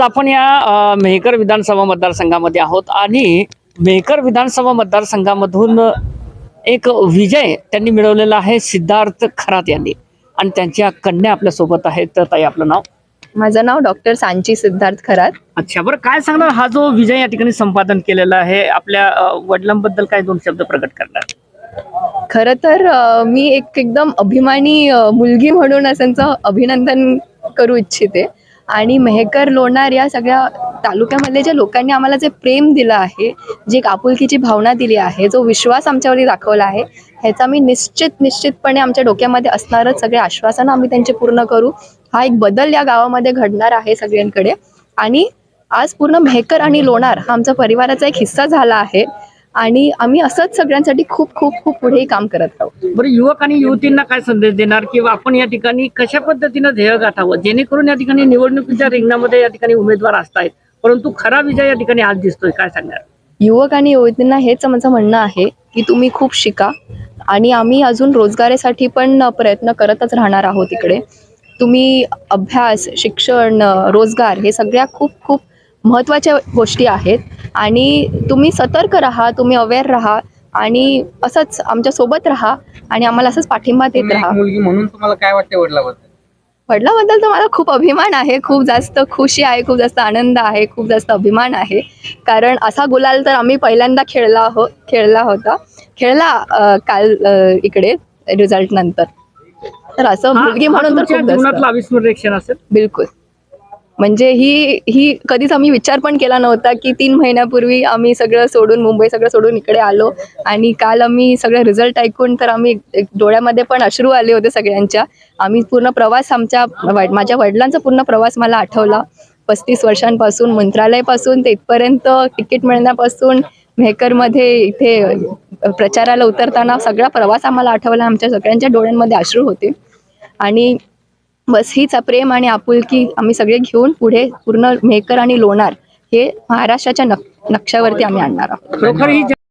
आज आपण या मेहकर विधानसभा मतदारसंघामध्ये आहोत आणि मेहकर विधानसभा मतदारसंघामधून एक विजय त्यांनी मिळवलेला आहे सिद्धार्थ खरात यांनी. आणि त्यांच्या कन्या आपल्यासोबत आहेत. तर ताई आपलं नाव? माझं नाव डॉक्टर सांची सिद्धार्थ खरात. अच्छा बरं काय सांगणार हा जो विजय या ठिकाणी संपादन केलेला आहे आपल्या वडिलांबद्दल काय दोन शब्द प्रकट करणार? खरं तर मी एक एकदम अभिमानी मुलगी म्हणून असंचं अभिनंदन करू इच्छिते. आणि मेहकर लोणार या सगळ्या तालुक्यामधले ज्या लोकांनी आम्हाला जे प्रेम दिलं आहे जी एक आपुलकीची भावना दिली आहे जो विश्वास आमच्यावरती दाखवला आहे ह्याचा मी निश्चित निश्चितपणे आमच्या डोक्यामध्ये असणारच सगळे आश्वासनं आम्ही त्यांचे पूर्ण करू. हा एक बदल या गावामध्ये घडणार आहे सगळ्यांकडे. आणि आज पूर्ण मेहकर आणि लोणार हा आमचा परिवाराचा एक हिस्सा झाला आहे. आणि आम्ही असंच सगळ्यांसाठी खूप खूप खूप पुढेही काम करत राहू बरं युवक आणि युवतींना काय संदेश देणार? किंवा आपण या ठिकाणी कशा पद्धतीनं ध्येय गाठावं? जेणेकरून या ठिकाणी निवडणुकीच्या रिंगणामध्ये या ठिकाणी उमेदवार असतायत. परंतु खरा विजय या ठिकाणी आज दिसतोय. काय सांगणार? युवक आणि युवतींना हेच माझं म्हणणं आहे की तुम्ही खूप शिका आणि आम्ही अजून रोजगारासाठी पण प्रयत्न करतच राहणार आहोत इकडे. तुम्ही अभ्यास शिक्षण रोजगार हे सगळ्या खूप खूप महत्त्वाच्या गोष्टी आहेत. आणि तुम्ही सतर्क राहा तुम्ही अवेअर राहा आणि असंच आमच्यासोबत राहा आणि आम्हाला असंच पाठिंबा देत तुम्ही एक राहा. मुलगी म्हणून तुम्हाला काय वाटते वडिलाबद्दल? वडिलांबद्दल तर मला खूप अभिमान आहे खूप जास्त खुशी आहे खूप जास्त आनंद आहे खूप जास्त अभिमान आहे. कारण असा गुलाल तर आम्ही पहिल्यांदा खेळला हो खेळला होता. खेळला अं, काल अं, इकडे रिझल्ट नंतर. तर असं हा- मुलगी हा म्हणून तर तुमच्या खूप जास्त. जीवनातला अविस्मरणीय क्षण असेल. बिलकुल. म्हणजे ही ही कधीच आम्ही विचार पण केला नव्हता की तीन महिन्यापूर्वी आम्ही सगळं सोडून मुंबई सगळं सोडून इकडे आलो. आणि काल आम्ही सगळं रिझल्ट ऐकून तर आम्ही एक डोळ्यामध्ये पण अश्रू आले होते सगळ्यांच्या. आम्ही पूर्ण प्रवास आमच्या माझ्या वडिलांचा पूर्ण प्रवास मला आठवला. पस्तीस वर्षांपासून मंत्रालयापासून ते इथपर्यंत तिकीट मिळण्यापासून मेहकरमध्ये इथे प्रचाराला उतरताना सगळा प्रवास आम्हाला आठवला. आमच्या सगळ्यांच्या डोळ्यांमध्ये अश्रू होते. आणि बस हीच प्रेम आणि आपुलकी आम्ही सगळे घेऊन पुढे पूर्ण मेकर आणि लोणार हे महाराष्ट्राच्या नक नक्षावरती आम्ही आणणार आहोत.